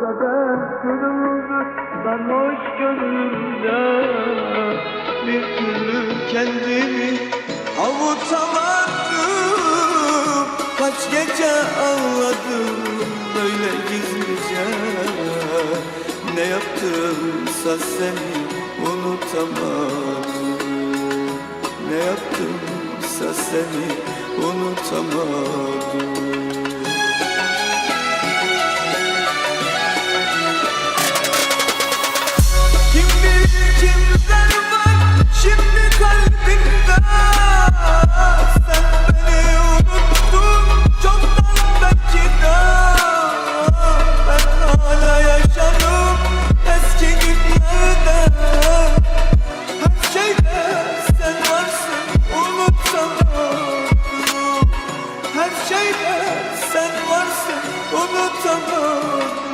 kadar kırıldı sarhoş gönlümde. Bir türlü kendimi avutamadım. Kaç gece ağladım böyle gizlice. Ne yaptımsa seni unutamadım. Ne yaptımsa seni unutamadım şimdi kalbimde Sen beni unuttun. Çoktan belki de Ben hala yaşarım. Eski günlerde Her şeyde sen varsın. Unutamam Her şeyde sen varsın. Unutamam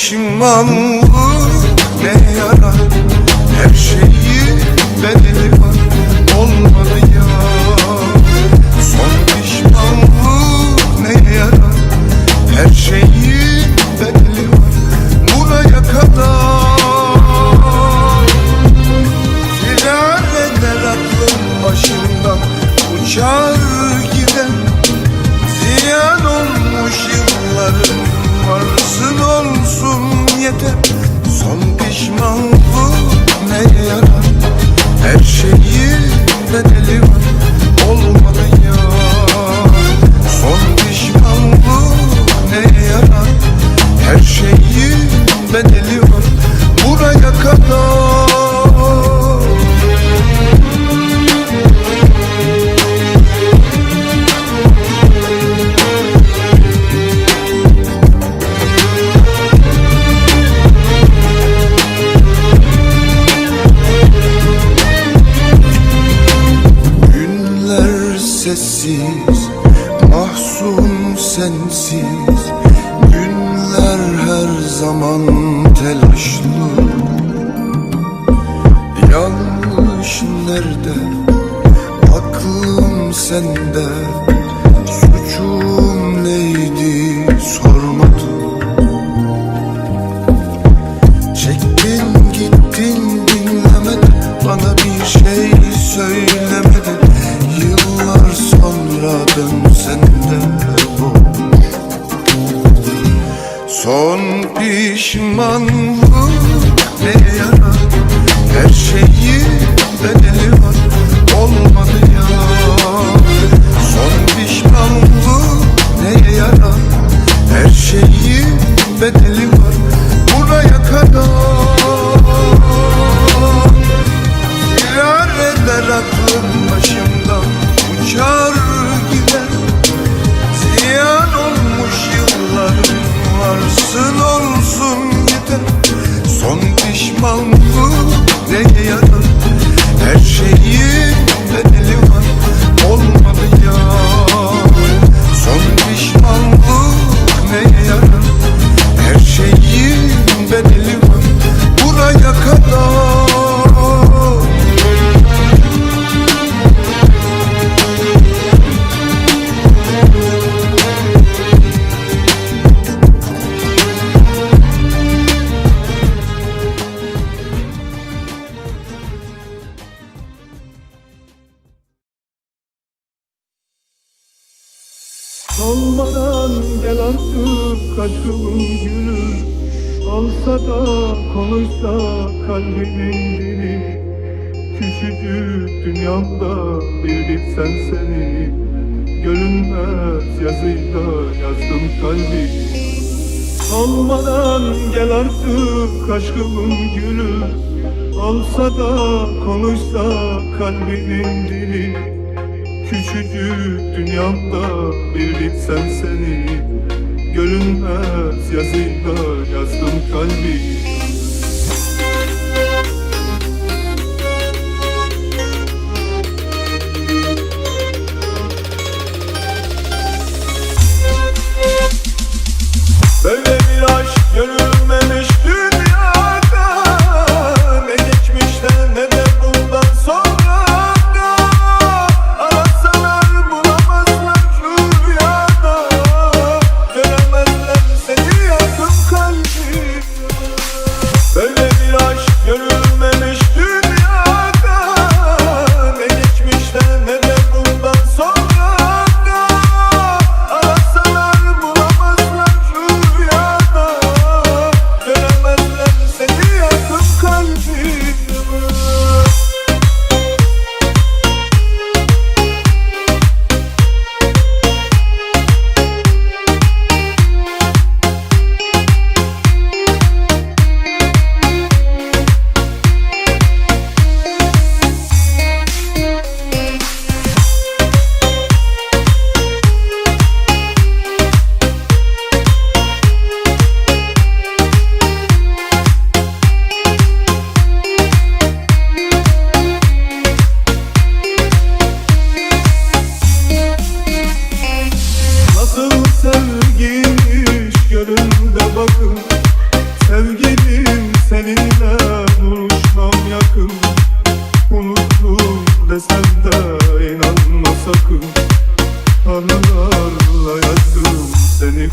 pişmanlık ne yarar? Her şeyi bedeli var nerede, aklım sende artık aşkımın gülü Olsa da konuşsa kalbimin dili. Küçücük dünyamda bir bilsen seni. Görünmez yazıyla yazdım kalbi. Olmadan gel artık aşkımın gülü Olsa da konuşsa kalbimin dili. Küçücük dünyamda bir bilsen seni Görünmez yazıyla yazdım kalbi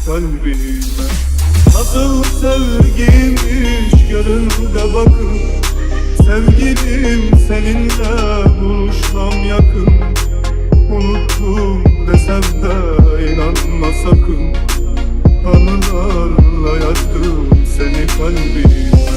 kalbime. Nasıl sevgiymiş göründe bakın. Sevgilim seninle buluşmam yakın. Unuttum desem de inanma sakın. Anılarla yaktım seni kalbime.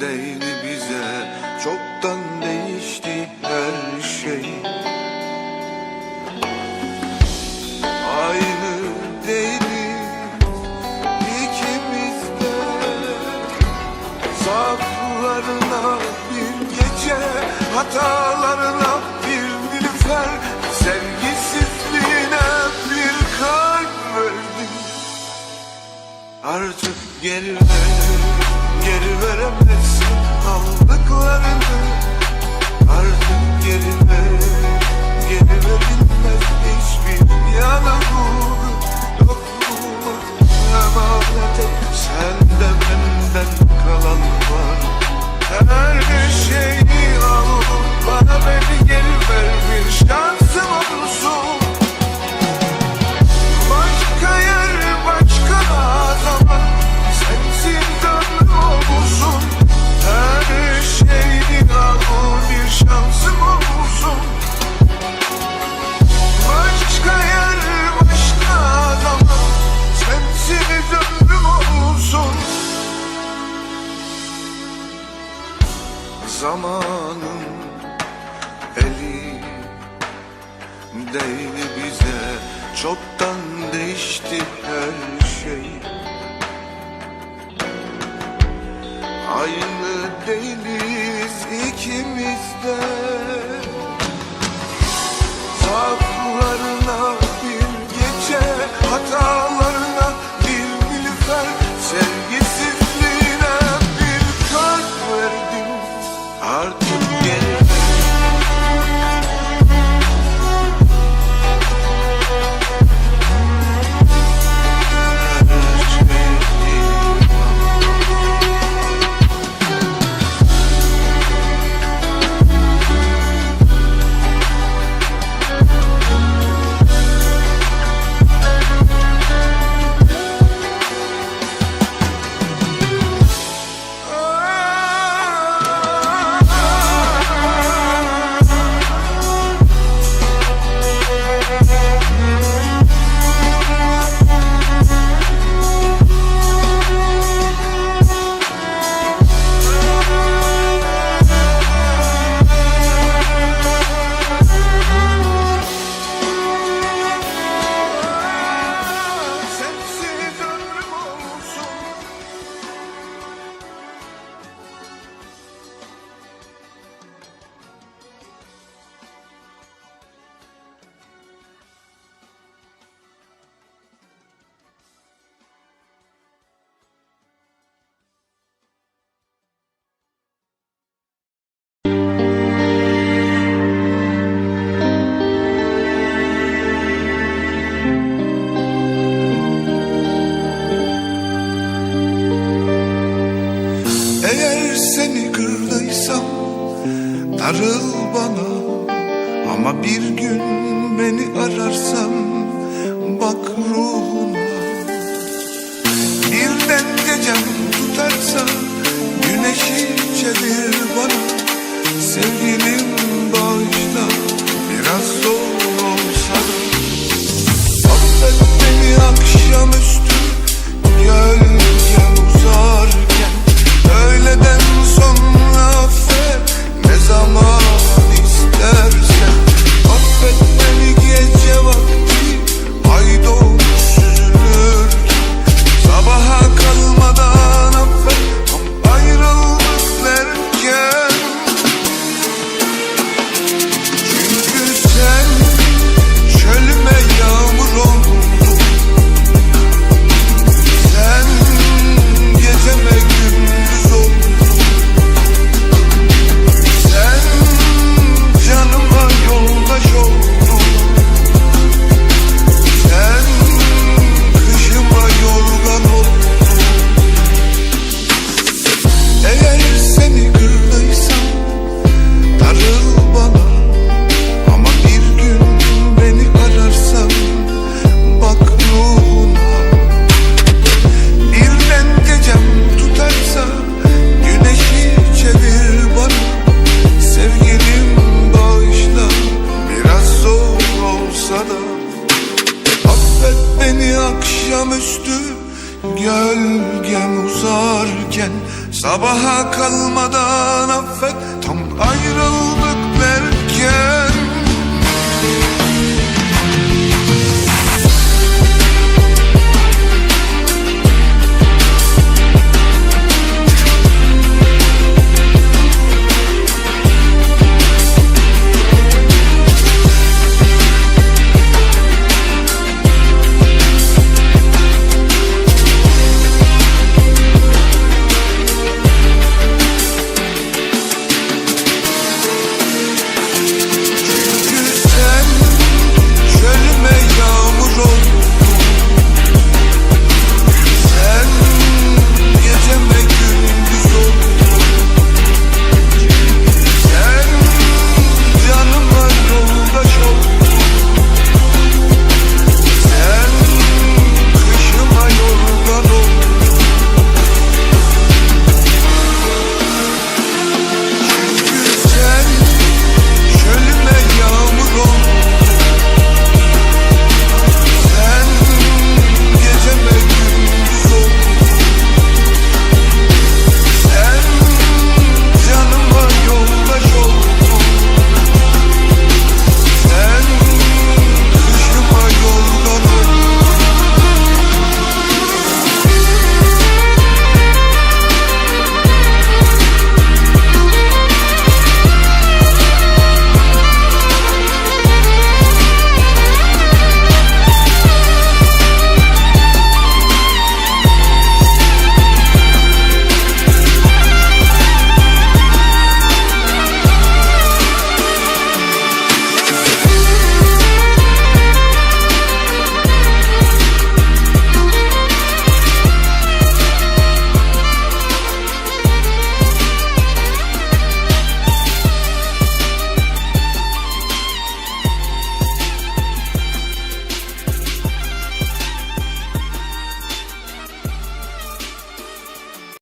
Değdi bize Çoktan değişti her şey. Aynı değiliz ikimiz de Zaaflarına bir gece Hatalarına bir nilüfer. Sevgisizliğine bir kalp verdim Artık geri ver, geri veremezsin aldıklarını mama. Ama bir gün beni ararsam bak ruhuna Birden gecem tutarsa güneşi çevir bana. Sevgilim bağışla biraz zor olsa Affet beni akşamüstü gölgem uzarken. Öğleden sonra affet ne zaman istersen kalmadan affet. Tam ayrıldık derken